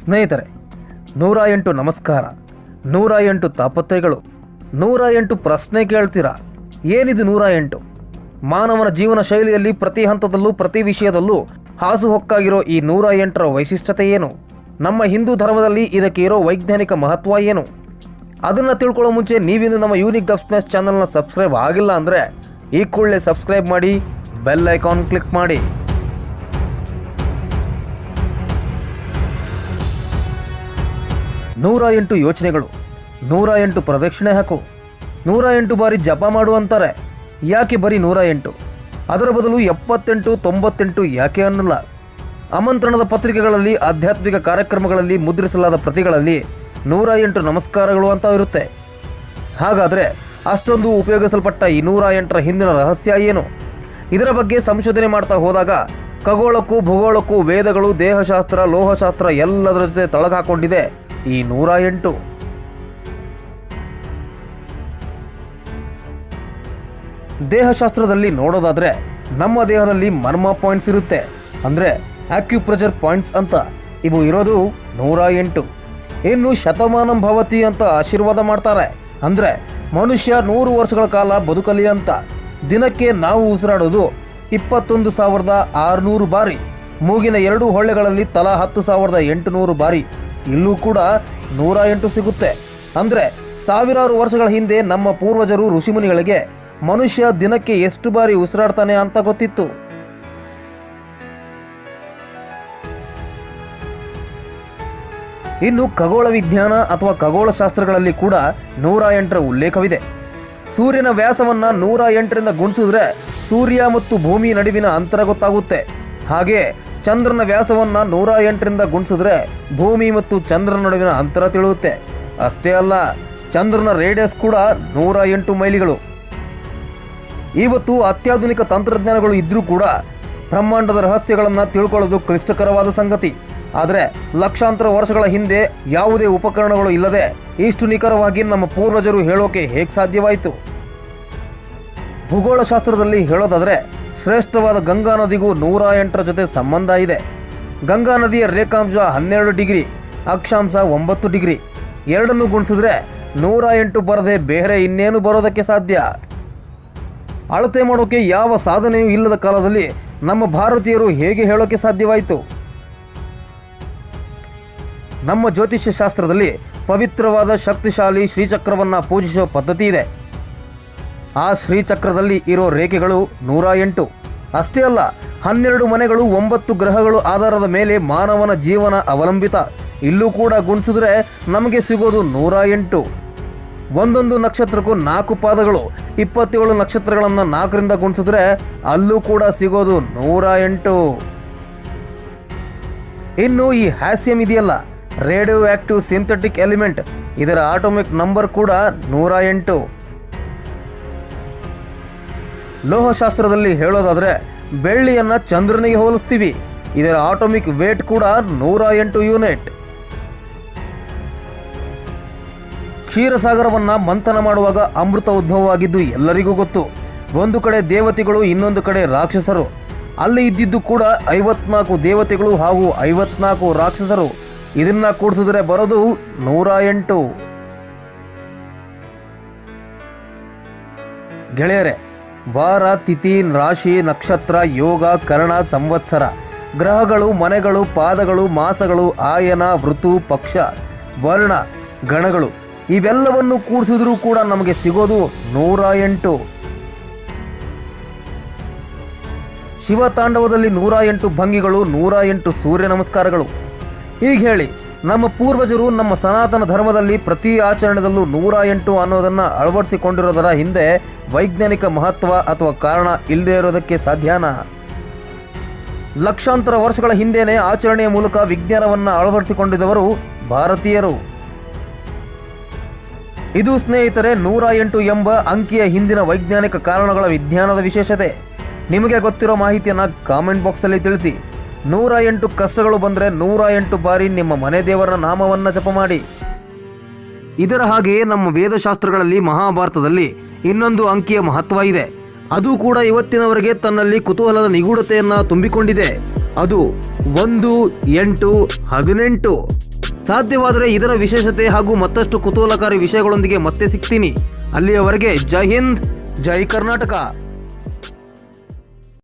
ಸ್ನೇಹಿತರೆ, ನೂರ ಎಂಟು ನಮಸ್ಕಾರ, ನೂರ ಎಂಟು ತಾಪತ್ರಯಗಳು, ನೂರ ಎಂಟು ಪ್ರಶ್ನೆ ಕೇಳ್ತೀರಾ? ಏನಿದು ನೂರ ಎಂಟು? ಮಾನವನ ಜೀವನ ಶೈಲಿಯಲ್ಲಿ ಪ್ರತಿ ಹಂತದಲ್ಲೂ, ಪ್ರತಿ ವಿಷಯದಲ್ಲೂ ಹಾಸುಹೊಕ್ಕಾಗಿರೋ ಈ ನೂರ ಎಂಟರ ವೈಶಿಷ್ಟ್ಯತೆ ಏನು? ನಮ್ಮ ಹಿಂದೂ ಧರ್ಮದಲ್ಲಿ ಇದಕ್ಕೆ ಇರೋ ವೈಜ್ಞಾನಿಕ ಮಹತ್ವ ಏನು? ಅದನ್ನು ತಿಳ್ಕೊಳ್ಳೋ ಮುಂಚೆ ನೀವಿಂದು ನಮ್ಮ ಯೂನಿಕ್ ಸ್ಮ್ಯಾಶ್ ಚಾನಲ್ನ ಸಬ್ಸ್ಕ್ರೈಬ್ ಆಗಿಲ್ಲ ಅಂದರೆ ಈ ಕೂಡಲೇ ಸಬ್ಸ್ಕ್ರೈಬ್ ಮಾಡಿ, ಬೆಲ್ ಐಕಾನ್ ಕ್ಲಿಕ್ ಮಾಡಿ. ನೂರ ಎಂಟು ಯೋಚನೆಗಳು, ನೂರ ಎಂಟು ಪ್ರದಕ್ಷಿಣೆ ಹಾಕು. ನೂರ ಎಂಟು ಬಾರಿ ಜಪ ಮಾಡು ಅಂತಾರೆ. ಯಾಕೆ ಬರೀ ನೂರ ಎಂಟು? ಅದರ ಬದಲು ಎಪ್ಪತ್ತೆಂಟು, ತೊಂಬತ್ತೆಂಟು ಯಾಕೆ ಅನ್ನಲ್ಲ? ಆಮಂತ್ರಣದ ಪತ್ರಿಕೆಗಳಲ್ಲಿ, ಆಧ್ಯಾತ್ಮಿಕ ಕಾರ್ಯಕ್ರಮಗಳಲ್ಲಿ ಮುದ್ರಿಸಲಾದ ಪ್ರತಿಗಳಲ್ಲಿ ನೂರ ಎಂಟು ನಮಸ್ಕಾರಗಳು ಅಂತ ಇರುತ್ತೆ. ಹಾಗಾದರೆ ಅಷ್ಟೊಂದು ಉಪಯೋಗಿಸಲ್ಪಟ್ಟ ಈ ನೂರ ಎಂಟರ ಹಿಂದಿನ ರಹಸ್ಯ ಏನು? ಇದರ ಬಗ್ಗೆ ಸಂಶೋಧನೆ ಮಾಡ್ತಾ ಹೋದಾಗ ಖಗೋಳಕ್ಕೂ ಭೂಗೋಳಕ್ಕೂ ವೇದಗಳು, ದೇಹಶಾಸ್ತ್ರ, ಲೋಹಶಾಸ್ತ್ರ ಎಲ್ಲದರ ಜೊತೆ ತಳಗಾಕೊಂಡಿದೆ. ಈ ನೂರ ಎಂಟು. ದೇಹಶಾಸ್ತ್ರದಲ್ಲಿ ನೋಡೋದಾದ್ರೆ ನಮ್ಮ ದೇಹದಲ್ಲಿ ಮರ್ಮ ಪಾಯಿಂಟ್ಸ್ ಇರುತ್ತೆ. ಅಂದ್ರೆ ಆಕ್ಯುಪ್ರೆಷರ್ ಪಾಯಿಂಟ್ಸ್ ಅಂತ. ಇವು ಇರೋದು ನೂರ ಎಂಟು. ಇನ್ನು ಶತಮಾನಂ ಭವತಿ ಅಂತ ಆಶೀರ್ವಾದ ಮಾಡ್ತಾರೆ. ಅಂದ್ರೆ ಮನುಷ್ಯ ನೂರು ವರ್ಷಗಳ ಕಾಲ ಬದುಕಲಿ ಅಂತ. ದಿನಕ್ಕೆ ನಾವು ಉಸಿರಾಡೋದು ಇಪ್ಪತ್ತೊಂದು ಸಾವಿರದ ಆರುನೂರು ಬಾರಿ. ಮೂಗಿನ ಎರಡು ಹೊಳ್ಳೆಗಳಲ್ಲಿ ತಲಾ ಹತ್ತು ಸಾವಿರದ ಎಂಟುನೂರು ಬಾರಿ. ಇಲ್ಲೂ ಕೂಡ ನೂರ ಎಂಟು ಸಿಗುತ್ತೆ. ಅಂದ್ರೆ ಸಾವಿರಾರು ವರ್ಷಗಳ ಹಿಂದೆ ನಮ್ಮ ಪೂರ್ವಜರು ಋಷಿಮುನಿಗಳಿಗೆ ಮನುಷ್ಯ ದಿನಕ್ಕೆ ಎಷ್ಟು ಬಾರಿ ಉಸಿರಾಡ್ತಾನೆ ಅಂತ ಗೊತ್ತಿತ್ತು. ಇನ್ನು ಖಗೋಳ ವಿಜ್ಞಾನ ಅಥವಾ ಖಗೋಳಶಾಸ್ತ್ರಗಳಲ್ಲಿ ಕೂಡ ನೂರ ಎಂಟರ ಉಲ್ಲೇಖವಿದೆ. ಸೂರ್ಯನ ವ್ಯಾಸವನ್ನ ನೂರ ಎಂಟರಿಂದ ಗುಣಿಸಿದ್ರೆ ಸೂರ್ಯ ಮತ್ತು ಭೂಮಿ ನಡುವಿನ ಅಂತರ ಗೊತ್ತಾಗುತ್ತೆ. ಹಾಗೆ ಚಂದ್ರನ ವ್ಯಾಸವನ್ನ ನೂರ ಎಂಟರಿಂದ ಗುಣಿಸಿದ್ರೆ ಭೂಮಿ ಮತ್ತು ಚಂದ್ರನ ನಡುವಿನ ಅಂತರ ತಿಳಿಯುತ್ತೆ ಅಷ್ಟೇ ಅಲ್ಲ, ಚಂದ್ರನ ರೇಡಿಯಸ್ ಕೂಡ ನೂರ ಎಂಟು ಮೈಲಿಗಳು. ಇವತ್ತು ಅತ್ಯಾಧುನಿಕ ತಂತ್ರಜ್ಞಾನಗಳು ಇದ್ರೂ ಕೂಡ ಬ್ರಹ್ಮಾಂಡದ ರಹಸ್ಯಗಳನ್ನು ತಿಳ್ಕೊಳ್ಳೋದು ಕ್ಲಿಷ್ಟಕರವಾದ ಸಂಗತಿ. ಆದರೆ ಲಕ್ಷಾಂತರ ವರ್ಷಗಳ ಹಿಂದೆ ಯಾವುದೇ ಉಪಕರಣಗಳು ಇಲ್ಲದೆ ಇಷ್ಟು ನಿಖರವಾಗಿ ನಮ್ಮ ಪೂರ್ವಜರು ಹೇಳೋಕೆ ಹೇಗೆ ಸಾಧ್ಯವಾಯಿತು? ಭೂಗೋಳಶಾಸ್ತ್ರದಲ್ಲಿ ಹೇಳೋದಾದ್ರೆ ಶ್ರೇಷ್ಠವಾದ ಗಂಗಾ ನದಿಗೂ ನೂರ ಎಂಟರ ಜೊತೆ ಸಂಬಂಧ ಇದೆ. ಗಂಗಾ ನದಿಯ ರೇಖಾಂಶ ಹನ್ನೆರಡು ಡಿಗ್ರಿ, ಅಕ್ಷಾಂಶ ಒಂಬತ್ತು ಡಿಗ್ರಿ. ಎರಡನ್ನು ಗುಣಿಸಿದ್ರೆ ನೂರ ಎಂಟು ಬರದೆ ಬೇರೆ ಇನ್ನೇನು ಬರೋದಕ್ಕೆ ಸಾಧ್ಯ? ಅಳತೆ ಮಾಡೋಕೆ ಯಾವ ಸಾಧನೆಯೂ ಇಲ್ಲದ ಕಾಲದಲ್ಲಿ ನಮ್ಮ ಭಾರತೀಯರು ಹೇಗೆ ಹೇಳೋಕೆ ಸಾಧ್ಯವಾಯಿತು? ನಮ್ಮ ಜ್ಯೋತಿಷ್ಯ ಶಾಸ್ತ್ರದಲ್ಲಿ ಪವಿತ್ರವಾದ ಶಕ್ತಿಶಾಲಿ ಶ್ರೀಚಕ್ರವನ್ನು ಪೂಜಿಸೋ ಪದ್ಧತಿ ಇದೆ. ಆ ಶ್ರೀಚಕ್ರದಲ್ಲಿ ಇರೋ ರೇಖೆಗಳು ನೂರ ಎಂಟು. ಅಷ್ಟೇ ಅಲ್ಲ, ಹನ್ನೆರಡು ಮನೆಗಳು, ಒಂಬತ್ತು ಗ್ರಹಗಳು ಆಧಾರದ ಮೇಲೆ ಮಾನವನ ಜೀವನ ಅವಲಂಬಿತ. ಇಲ್ಲೂ ಕೂಡ ಗುಣಿಸಿದ್ರೆ ನಮಗೆ ಸಿಗೋದು ನೂರ ಎಂಟು. ಒಂದೊಂದು ನಕ್ಷತ್ರಕ್ಕೂ ನಾಲ್ಕು ಪಾದಗಳು, ಇಪ್ಪತ್ತೇಳು ನಕ್ಷತ್ರಗಳನ್ನು ನಾಲ್ಕರಿಂದ ಗುಣಿಸಿದ್ರೆ ಅಲ್ಲೂ ಕೂಡ ಸಿಗೋದು ನೂರ ಎಂಟು. ಇನ್ನು ಈ ಹ್ಯಾಸಿಯಂ ಇದೆಯಲ್ಲ ರೇಡಿಯೋ ಆಕ್ಟಿವ್ ಸಿಂಥೆಟಿಕ್ ಎಲಿಮೆಂಟ್, ಇದರ ಆಟೋಮಿಕ್ ನಂಬರ್ ಕೂಡ ನೂರ ಎಂಟು. ಲೋಹಶಾಸ್ತ್ರದಲ್ಲಿ ಹೇಳೋದಾದ್ರೆ, ಬೆಳ್ಳಿಯನ್ನ ಚಂದ್ರನಿಗೆ ಹೋಲಿಸ್ತೀವಿ. ಇದರ ಆಟೋಮಿಕ್ ವೇಟ್ ಕೂಡ ನೂರ ಎಂಟು ಯೂನಿಟ್. ಕ್ಷೀರಸಾಗರವನ್ನ ಮಂಥನ ಮಾಡುವಾಗ ಅಮೃತ ಉದ್ಭವವಾಗಿದ್ದು ಎಲ್ಲರಿಗೂ ಗೊತ್ತು. ಒಂದು ಕಡೆ ದೇವತೆಗಳು, ಇನ್ನೊಂದು ಕಡೆ ರಾಕ್ಷಸರು. ಅಲ್ಲಿ ಇದ್ದಿದ್ದು ಕೂಡ ಐವತ್ನಾಲ್ಕು ದೇವತೆಗಳು ಹಾಗೂ ಐವತ್ನಾಲ್ಕು ರಾಕ್ಷಸರು. ಇದನ್ನ ಕೂಡಿಸಿದ್ರೆ ಬರೋದು ನೂರ ಎಂಟು. ಗೆಳೆಯರೆ ವಾರ ತಿಥಿ ರಾಶಿ ನಕ್ಷತ್ರ ಯೋಗ ಕರ್ಣ ಸಂವತ್ಸರ. ಗ್ರಹಗಳು, ಮನೆಗಳು, ಪಾದಗಳು, ಮಾಸಗಳು, ಆಯನ, ಋತು, ಪಕ್ಷ, ವರ್ಣ, ಗಣಗಳು. ಇವೆಲ್ಲವನ್ನು ಕೂಡಿಸಿದ್ರೂ ಕೂಡ ನಮಗೆ ಸಿಗೋದು ನೂರ ಎಂಟು. ಶಿವತಾಂಡವದಲ್ಲಿ ನೂರ ಎಂಟು ಭಂಗಿಗಳು, ನೂರ ಎಂಟು ಸೂರ್ಯ ನಮಸ್ಕಾರಗಳು. ಹೀಗೆ ಹೇಳಿ. ನಮ್ಮ ಪೂರ್ವಜರು ನಮ್ಮ ಸನಾತನ ಧರ್ಮದಲ್ಲಿ ಪ್ರತಿ ಆಚರಣೆದಲ್ಲೂ ನೂರ ಎಂಟು ಅನ್ನೋದನ್ನು ಅಳವಡಿಸಿಕೊಂಡಿರೋದರ ಹಿಂದೆ ವೈಜ್ಞಾನಿಕ ಮಹತ್ವ ಅಥವಾ ಕಾರಣ ಇಲ್ಲದೇ ಇರೋದಕ್ಕೆ ಸಾಧ್ಯನಾ? ಲಕ್ಷಾಂತರ ವರ್ಷಗಳ ಹಿಂದೆಯೇ ಆಚರಣೆಯ ಮೂಲಕ ವಿಜ್ಞಾನವನ್ನು ಅಳವಡಿಸಿಕೊಂಡಿದ್ದವರು ಭಾರತೀಯರು. ಇದು ಸ್ನೇಹಿತರೆ ನೂರ ಎಂಟು ಎಂಬ ಅಂಕಿಯ ಹಿಂದಿನ ವೈಜ್ಞಾನಿಕ ಕಾರಣಗಳ ವಿಜ್ಞಾನದ ವಿಶೇಷತೆ. ನಿಮಗೆ ಗೊತ್ತಿರೋ ಮಾಹಿತಿಯನ್ನು ಕಾಮೆಂಟ್ ಬಾಕ್ಸಲ್ಲಿ ತಿಳಿಸಿ. ನೂರ ಎಂಟು ಕಷ್ಟಗಳು ಬಂದರೆ ನೂರ ಎಂಟು ಬಾರಿ ನಿಮ್ಮ ಮನೆ ದೇವರ ನಾಮವನ್ನು ಜಪ ಮಾಡಿ. ಇದರ ಹಾಗೆಯೇ ನಮ್ಮ ವೇದಶಾಸ್ತ್ರಗಳಲ್ಲಿ ಮಹಾಭಾರತದಲ್ಲಿ ಇನ್ನೊಂದು ಅಂಕಿಯ ಮಹತ್ವ ಇದೆ. ಅದು ಕೂಡ ಇವತ್ತಿನವರೆಗೆ ತನ್ನಲ್ಲಿ ಕುತೂಹಲದ ನಿಗೂಢತೆಯನ್ನು ತುಂಬಿಕೊಂಡಿದೆ. ಅದು ಒಂದು, ಎಂಟು, ಹದಿನೆಂಟು. ಸಾಧ್ಯವಾದರೆ ಇದರ ವಿಶೇಷತೆ ಹಾಗೂ ಮತ್ತಷ್ಟು ಕುತೂಹಲಕಾರಿ ವಿಷಯಗಳೊಂದಿಗೆ ಮತ್ತೆ ಸಿಗ್ತೀನಿ. ಅಲ್ಲಿಯವರೆಗೆ ಜೈ ಹಿಂದ್, ಜೈ ಕರ್ನಾಟಕ.